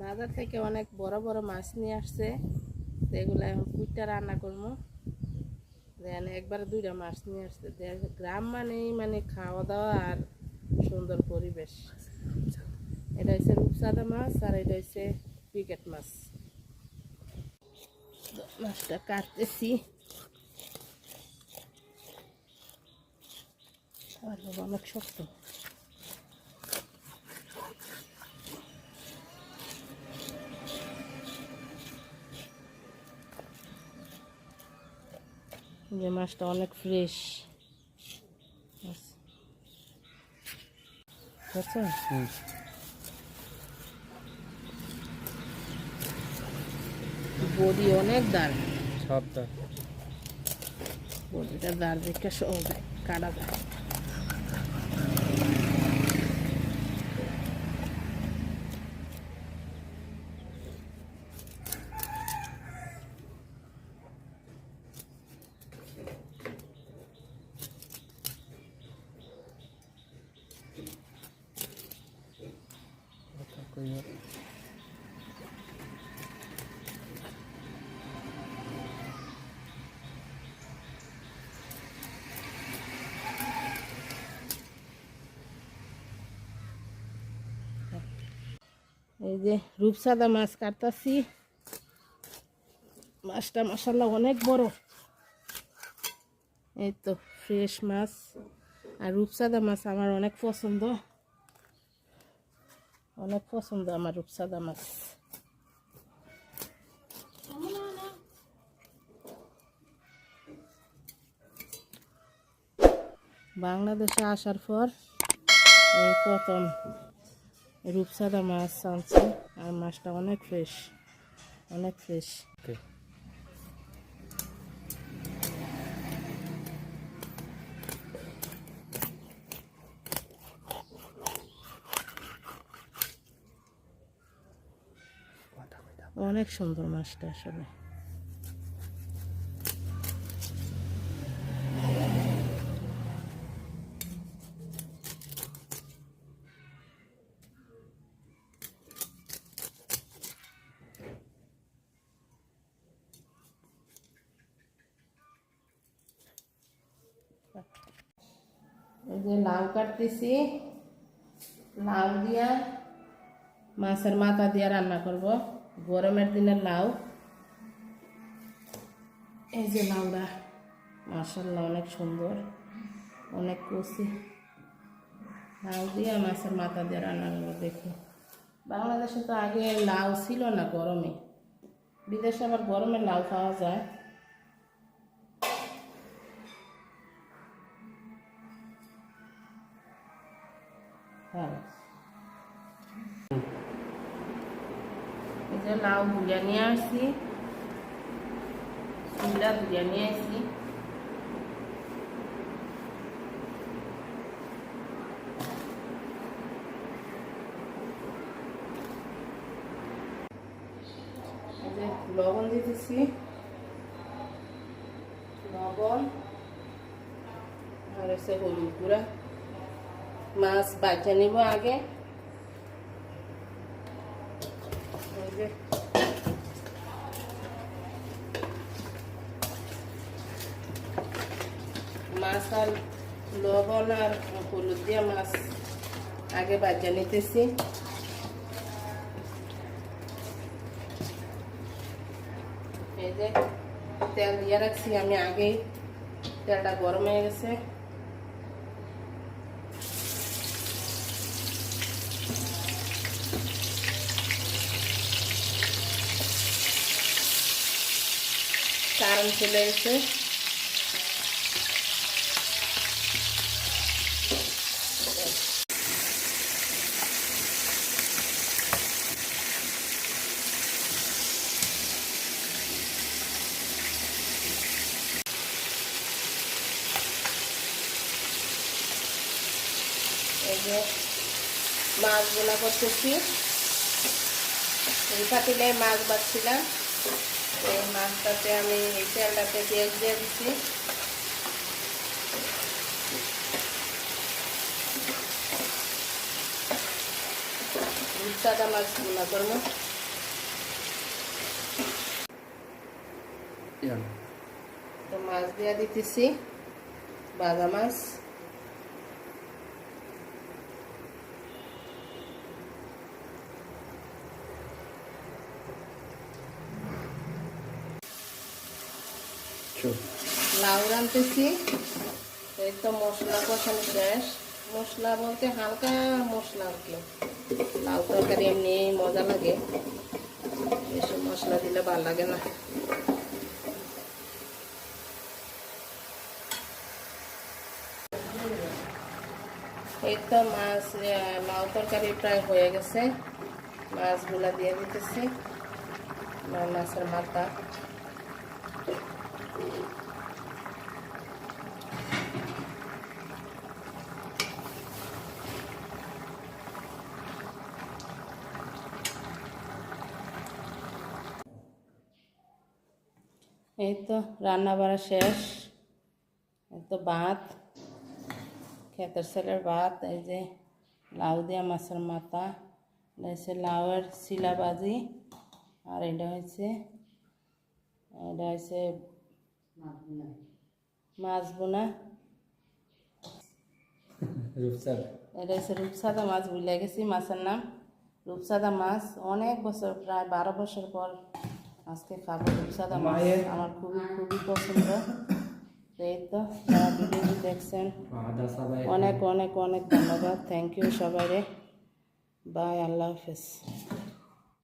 বাজার থেকে অনেক বড় বড় মাছ নিয়ে আসছে। এগুলো এখন কুইটা রান্না করব। দেন একবার দুইটা মাছ নিয়ে আসছে। গ্রাম মানেই মানে খাওয়া দাওয়া আর সুন্দর পরিবেশ। এটা হচ্ছে রূপসাদা মাছ আর এটা হচ্ছে পিকেট মাছ। মাছটা কাটতেছি। অনেক শক্ত। যে মাছটা অনেক ফ্রেশ বুঝছ বডি অনেক দাঁড় দার বডিটা দার দেখে সব কাটা যায় এই যে রূপসাদা মাছ কাটতাছি। মাছটা মশাল্লা অনেক বড়। এই তো ফ্রেশ মাছ। আর রূপসাদা মাছ আমার অনেক পছন্দ। অনেক পছন্দ আমার রূপসাদা মাছ বাংলাদেশে আসার পর প্রথম রূপসাদা মাছ আনছে, আর মাছটা অনেক ফ্রেশ অনেক ফ্রেশ অনেক সুন্দর মাছটা আসলে। এই যে লাউ কাটতেছি, লাউ দিয়া মাছের মাথা দিয়ে রান্না করব। গরমের দিনের লাউ। এই যে লাউটা মাসাল্লাহ অনেক সুন্দর অনেক কচি। লাউ দিয়ে মাছের মাথা দিয়ে রান্না দেখি। বাংলাদেশে তো আগে লাউ ছিল না গরমে। বিদেশে আবার গরমে লাউ খাওয়া যায়। হ্যাঁ। যে লাউ ধুয়ে নিয়ে আসছি চুলা ধুয়ে নিয়ে আসছি লবণ দিতেছি লবণ আর হচ্ছে হলুদ গুঁড়া মাছ বাচ্চা নিব আগে এই যে মাছ আর লবণ আর হলুদ দিয়ে মাছ আগে বাজা নিতেছি। এই যে তেল দিয়ে রাখছি, আমি আগেই তেলটা গরম হয়ে গেছে। কারণ চলে এই যে মাছ বোনা করতেছি। এই পাতিলে মাছ বাচ্ছিলাম তো মাছটাতে আমি এই তেলটাতে পেঁয়াজ দিয়ে দিচ্ছি। সাদা মাছ রান্না করব। তো মাছ দিয়ে দিতেছি বাদা মাছ। লাউ রাঁধতেছি। এই তো মশলা কষানো শেষ। মশলা বলতে হালকা মশলা আর কি। লাউ তরকারি এমনি মজা লাগে। বেশি মশলা দিলে ভালো লাগে না। এই তো মাছ লাউ তরকারি প্রায় হয়ে গেছে। মাছগুলা দিয়ে দিতেছি। মাছের মাথা। এই তো রান্না বাড়া শেষ। এই তো ভাত, ক্ষেতের ছেলের ভাত, এই যে লাউ দিয়া মাছের মাথা, এটা হচ্ছে লাউয়ের শিলা ভাজি আর এটা হচ্ছে এটা হচ্ছে মাছ বোনা এটা হচ্ছে রূপসাদা মাছ ভুলে গেছি মাছের নাম। রূপসাদা মাছ অনেক বছর প্রায় বারো বছর পর আজকে খাব রূপসাদা মাছ। আমার খুবই খুবই পছন্দ। এই তো যারা ভিডিওটি দেখছেন অনেক অনেক অনেক ধন্যবাদ। থ্যাংক ইউ সবাই রে বাই আল্লাহ হাফেজ।